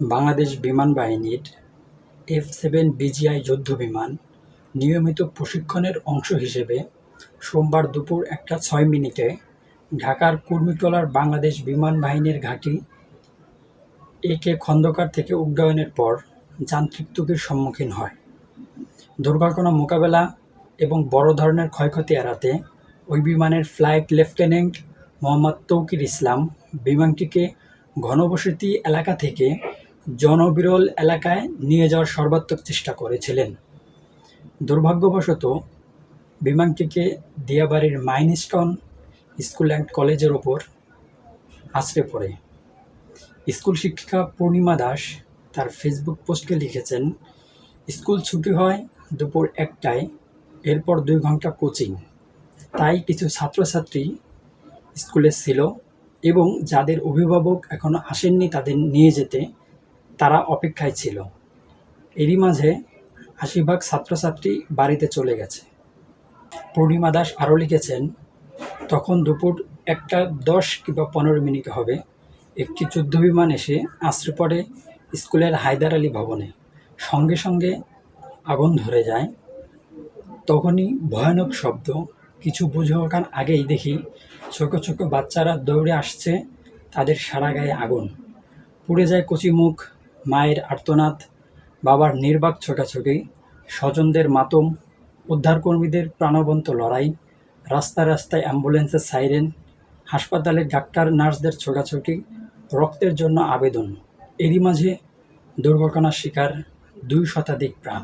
বাংলাদেশ বিমান বাহিনীর F seven BGI যুদ্ধবিমান নিয়মিত প্রশিক্ষণের অংশ হিসেবে সোমবার দুপুর একটা ছয় মিনিটে ঢাকার কুর্মিটোলার বাংলাদেশ বিমান বাহিনীর ঘাঁটি এ কে খন্দকার থেকে উড্ডয়নের পর যান্ত্রিক ত্রুটির সম্মুখীন হয়। দুর্ঘটনা মোকাবেলা এবং বড় ধরনের ক্ষয়ক্ষতি এড়াতে ওই বিমানের ফ্লাইট লেফটেন্যান্ট মোহাম্মদ তৌকির ইসলাম বিমানটিকে ঘনবসতি এলাকা থেকে জনবিরল এলাকায় নিয়ে যাওয়ার সর্বাত্মক চেষ্টা করেছিলেন। দুর্ভাগ্যবশত, বিমানটিকে দিয়াবাড়ির মাইনস্টন স্কুল অ্যান্ড কলেজের ওপর আছড়ে পড়ে। স্কুল শিক্ষিকা পূর্ণিমা দাস তার ফেসবুক পোস্টে লিখেছেন, স্কুল ছুটি হয় দুপুর একটায়, এরপর দুই ঘণ্টা কোচিং। তাই কিছু ছাত্রছাত্রী স্কুলে ছিল এবং যাদের অভিভাবক এখনও আসেননি তাদের নিয়ে যেতে তারা অপেক্ষায় ছিল। এরই মাঝে আশি ভাগ ছাত্রছাত্রী বাড়িতে চলে গেছে। পূর্ণিমা দাস আরও লিখেছেন, তখন দুপুর একটা দশ কিংবা পনেরো মিনিট হবে। একটি যুদ্ধবিমান এসে আশ্রে পড়ে স্কুলের হায়দার আলী ভবনে। সঙ্গে সঙ্গে আগুন ধরে যায়। তখনই ভয়ানক শব্দ। কিছু বুঝে ওঠার আগেই দেখি ছোটো ছোটো বাচ্চারা দৌড়ে আসছে তাদের সারা গায়ে আগুন। পুড়ে যায় কচি মুখ মায়ের আর্তনাদ, বাবার নির্বাক ছোটাছুটি, স্বজনদের মাতম, উদ্ধারকর্মীদের প্রাণবন্ত লড়াই রাস্তায় রাস্তায় অ্যাম্বুলেন্সের সাইরেন, হাসপাতালে ডাক্তার, নার্সদের ছোটাছুটি, রক্তের জন্য আবেদন। এরই মাঝে দুর্ঘটনার শিকার দুই শতাধিক প্রাণ।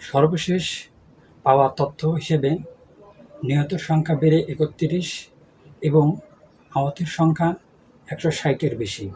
সর্বশেষ পাওয়া তথ্য হিসেবে নিহতের সংখ্যা বেড়ে একত্রিশ এবং আহতের সংখ্যা একশো ষাটের বেশি।